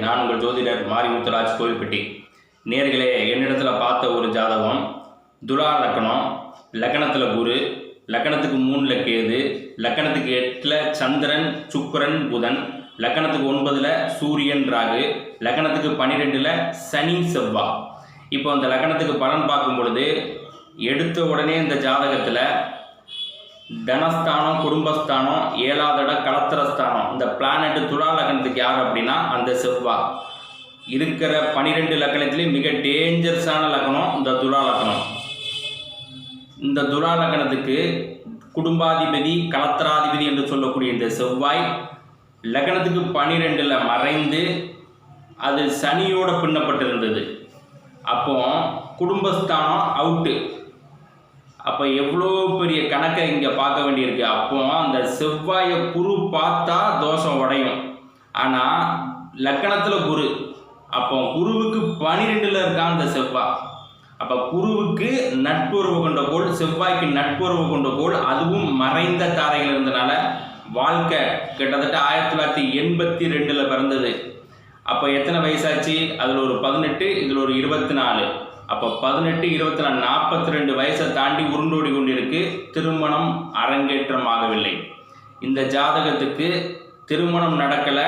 நான் உங்கள் ஜோதிடர் மாரிமுத்துராஜ் கோவில்பட்டி. நேர்களே என்னிடத்தில் பார்த்த ஒரு ஜாதகம். துலா லக்கணம். லக்கணத்தில் குரு. லக்கணத்துக்கு மூணில் கேது. லக்கணத்துக்கு எட்டில் சந்திரன் சுக்கரன் புதன். லக்கணத்துக்கு ஒன்பதில் சூரியன் ராகு. லக்கணத்துக்கு பன்னிரெண்டில் சனி செவ்வாய் இப்போ அந்த லக்கணத்துக்கு பலன் பார்க்கும் பொழுது எடுத்த உடனே இந்த ஜாதகத்தில் தனஸ்தானம் குடும்பஸ்தானம் ஏழாவது இடம் கலத்திரஸ்தானம். இந்த பிளானட் துலா லக்னத்துக்கு யார் அப்படின்னா அந்த செவ்வாய் இருக்கிற பனிரெண்டு லக்கணத்துலேயும் மிக டேஞ்சரஸான லக்னம் இந்த துலா லக்னம் இந்த துலா லக்னத்துக்கு குடும்பாதிபதி கலத்திராதிபதி என்று சொல்லக்கூடிய இந்த செவ்வாய் லக்னத்துக்கு பனிரெண்டில் மறைந்து அது சனியோடு பின்னப்பட்டிருந்தது. அப்போ குடும்பஸ்தானம் அவுட்டு அப்போ எவ்வளோ பெரிய கணக்கை இங்கே பார்க்க வேண்டியிருக்கு? அப்போ அந்த செவ்வாயை குரு பார்த்தா தோஷம் உடையும். ஆனால் லக்கணத்தில் குரு. அப்போ குருவுக்கு பனிரெண்டில் இருக்கான் அந்த செவ்வாய் அப்போ குருவுக்கு நட்புறவு கொண்ட கோள் செவ்வாய்க்கு நட்புறவு கொண்ட கோள் அதுவும் மறைந்த தாரைகள் இருந்தனால வாழ்க்கை கிட்டத்தட்ட ஆயிரத்தி தொள்ளாயிரத்தி எண்பத்தி ரெண்டில் பிறந்தது. அப்போ எத்தனை வயசாச்சு? அதில் ஒரு பதினெட்டு இதில் ஒரு இருபத்தி நாலு. அப்போ பதினெட்டு இருபத்தி நாலு நாற்பத்தி ரெண்டு வயசை தாண்டி உருண்டோடி கொண்டிருக்கு. திருமணம் அரங்கேற்றம் ஆகவில்லை இந்த ஜாதகத்துக்கு திருமணம் நடக்கலை.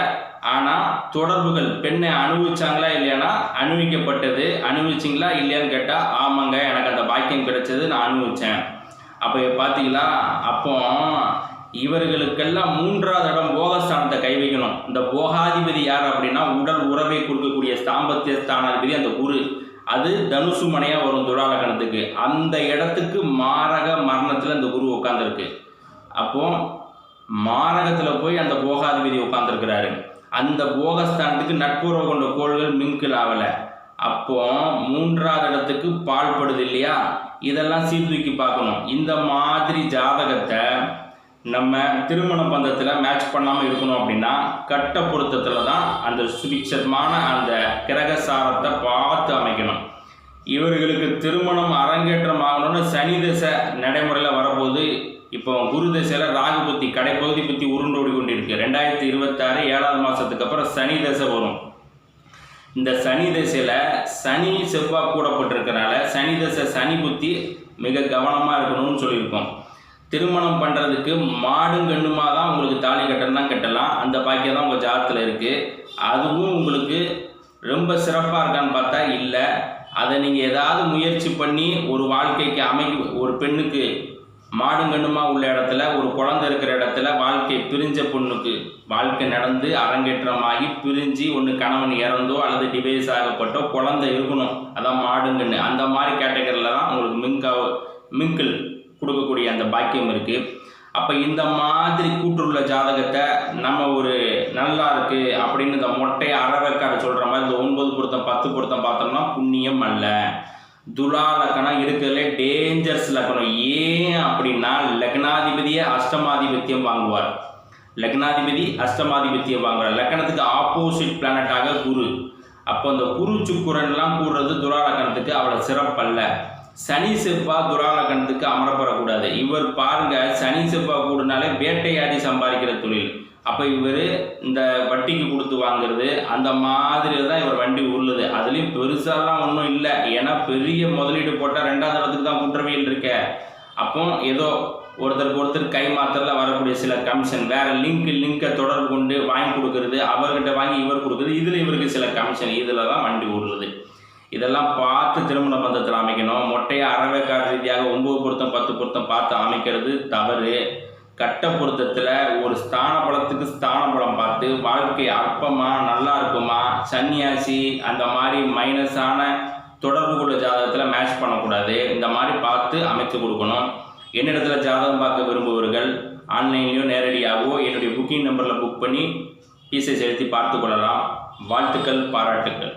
ஆனால் தொடர்புகள் பெண்ணை அனுபவிச்சாங்களா இல்லையானா அனுபவிக்கப்பட்டது. அனுபவிச்சிங்களா இல்லையான்னு கேட்டால் ஆமாங்க எனக்கு அந்த பாக்கியம் கிடைச்சது நான் அனுபவித்தேன் அப்போ பார்த்தீங்களா? அப்போ இவர்களுக்கெல்லாம் மூன்றாவது இடம் போகஸ்தானத்தை கை வைக்கணும். இந்த போகாதிபதி யார் அப்படின்னா உடல் உறவை கொடுக்கக்கூடிய ஸ்தாம்பத்திய ஸ்தானாதிபதி அந்த குரு. அது தனுசு மனையாக வரும் துலாலக்கணத்துக்கு அந்த இடத்துக்கு மாரக மரணத்தில் அந்த குரு உட்காந்துருக்கு அப்போ மாரகத்தில் போய் அந்த போகாதிபதி உட்காந்துருக்கிறாரு அந்த போகஸ்தானத்துக்கு நட்புறவு கொண்ட கோள்கள் மின்கில் ஆகலை அப்போ மூன்றாவது இடத்துக்கு பால்படுது இல்லையா? இதெல்லாம் சீர்தூக்கி பார்க்கணும். இந்த மாதிரி ஜாதகத்தை நம்ம திருமண பந்தத்தில் மேட்ச் பண்ணாமல் இருக்கணும் அப்படின்னா கட்ட பொருத்தத்தில் தான் அந்த சுபிட்சமான அந்த கிரகசாரத்தை இவர்களுக்கு திருமணம் அரங்கேற்றம் ஆகணும்னு சனி தசை நடைமுறையில் வரப்போகுது. இப்போ குரு தசையில் ராகு புத்தி கடைப்பகுதி புத்தி உருண்டோடி கொண்டு இருக்கு ரெண்டாயிரத்தி இருபத்தாறு ஏழாவது மாதத்துக்கு அப்புறம் சனி தசை வரும். இந்த சனி தசையில் சனி செவ்வாய் கூடப்பட்டிருக்கனால சனி தசை சனி புத்தி மிக கவனமாக இருக்கணும்னு சொல்லியிருக்கோம். திருமணம் பண்ணுறதுக்கு மாடும் கண்ணுமாக தான் உங்களுக்கு தாலி கட்டணும் தான் கட்டலாம். அந்த பாக்கியம் தான் உங்கள் ஜாதத்தில் இருக்குது அதுவும் உங்களுக்கு ரொம்ப சிறப்பாக இருக்கான்னு பார்த்தா இல்லை. அதை நீங்கள் ஏதாவது முயற்சி பண்ணி ஒரு வாழ்க்கைக்கு அமைக்க ஒரு பெண்ணுக்கு மாடுங்கண்ணுமா உள்ள இடத்துல ஒரு குழந்தை இருக்கிற இடத்துல வாழ்க்கை பிரிஞ்ச பொண்ணுக்கு வாழ்க்கை நடந்து அரங்கேற்றமாகி பிரிஞ்சு ஒன்று கணவன் இறந்தோ அல்லது டிவைஸ் ஆகப்பட்டோ குழந்தை இருக்கணும். அதான் மாடுங்கண்ணு. அந்த மாதிரி கேட்டகரியில் தான் உங்களுக்கு மின்கா மிங்கிள் கொடுக்கக்கூடிய அந்த பாக்கியம் இருக்குது அப்போ இந்த மாதிரி கூட்டுள்ள ஜாதகத்தை நம்ம ஒரு நல்லா இருக்குது அப்படின்னு இந்த மொட்டை அறவைக்காடு சொல்கிற மாதிரி இந்த ஒன்பது பொருத்தம் பத்து பொருத்தம் புண்ணியம் அல்ல. துலா லக்கணம் இருக்கிறதுல டேஞ்சர்ஸ் லக்கணம் ஏன் அப்படின்னா லக்னாதிபதியை அஷ்டமாதிபத்தியம் வாங்குவார். லக்னாதிபதி அஷ்டமாதிபத்தியம் வாங்குவார் லக்கணத்துக்கு ஆப்போசிட் பிளானட்டாக குரு. அப்போ இந்த குரு சுக்குரன்லாம் கூடுறது துலா லக்கணத்துக்கு அவ்வளோ சிறப்பல்ல. சனி செவ்வாய் துராலக்கணத்துக்கு அமரப்படக்கூடாது. இவர் பாருங்க சனி செவ்வாய் கூடுனாலே வேட்டையாடி சம்பாதிக்கிற தொழில். அப்போ இவர் இந்த வட்டிக்கு கொடுத்து வாங்குறது அந்த மாதிரி தான் இவர் வண்டி உருளுது. அதுலேயும் பெருசாலாம் ஒன்றும் இல்லை. ஏன்னா பெரிய முதலீடு போட்டால் ரெண்டாவது இடத்துக்கு தான் குற்றவியல் இருக்க. அப்போ ஏதோ ஒருத்தருக்கு ஒருத்தர் கை மாத்திரில் வரக்கூடிய சில கமிஷன் வேறு லிங்க் லிங்கை தொடர்பு கொண்டு வாங்கி கொடுக்கறது அவர்கிட்ட வாங்கி இவர் கொடுக்குறது இதில் இவருக்கு சில கமிஷன் இதில் தான் வண்டி உருளுது. இதெல்லாம் பார்த்து திருமண பந்தத்தில் அமைக்கணும். மொட்டையை அறவைக்கார ரீதியாக ஒம்பது பொருத்தம் பத்து பொருத்தம் பார்த்து அமைக்கிறது தவறு. கட்ட பொருத்தத்தில் ஒரு ஸ்தான பலத்துக்கு ஸ்தான பலம் பார்த்து வாழ்க்கை அற்பமா நல்லா இருக்குமா சன்னியாசி அந்த மாதிரி மைனஸான தொடர்பு கொள்ள ஜாதகத்தில் மேட்ச் பண்ணக்கூடாது. இந்த மாதிரி பார்த்து அமைத்து கொடுக்கணும். என்னிடத்துல ஜாதகம் பார்க்க விரும்புபவர்கள் ஆன்லைன்லேயோ நேரடியாகவோ என்னுடைய புக்கிங் நம்பரில் புக் பண்ணி பீஸை செலுத்தி பார்த்து கொள்ளலாம். வாழ்த்துக்கள் பாராட்டுக்கள்.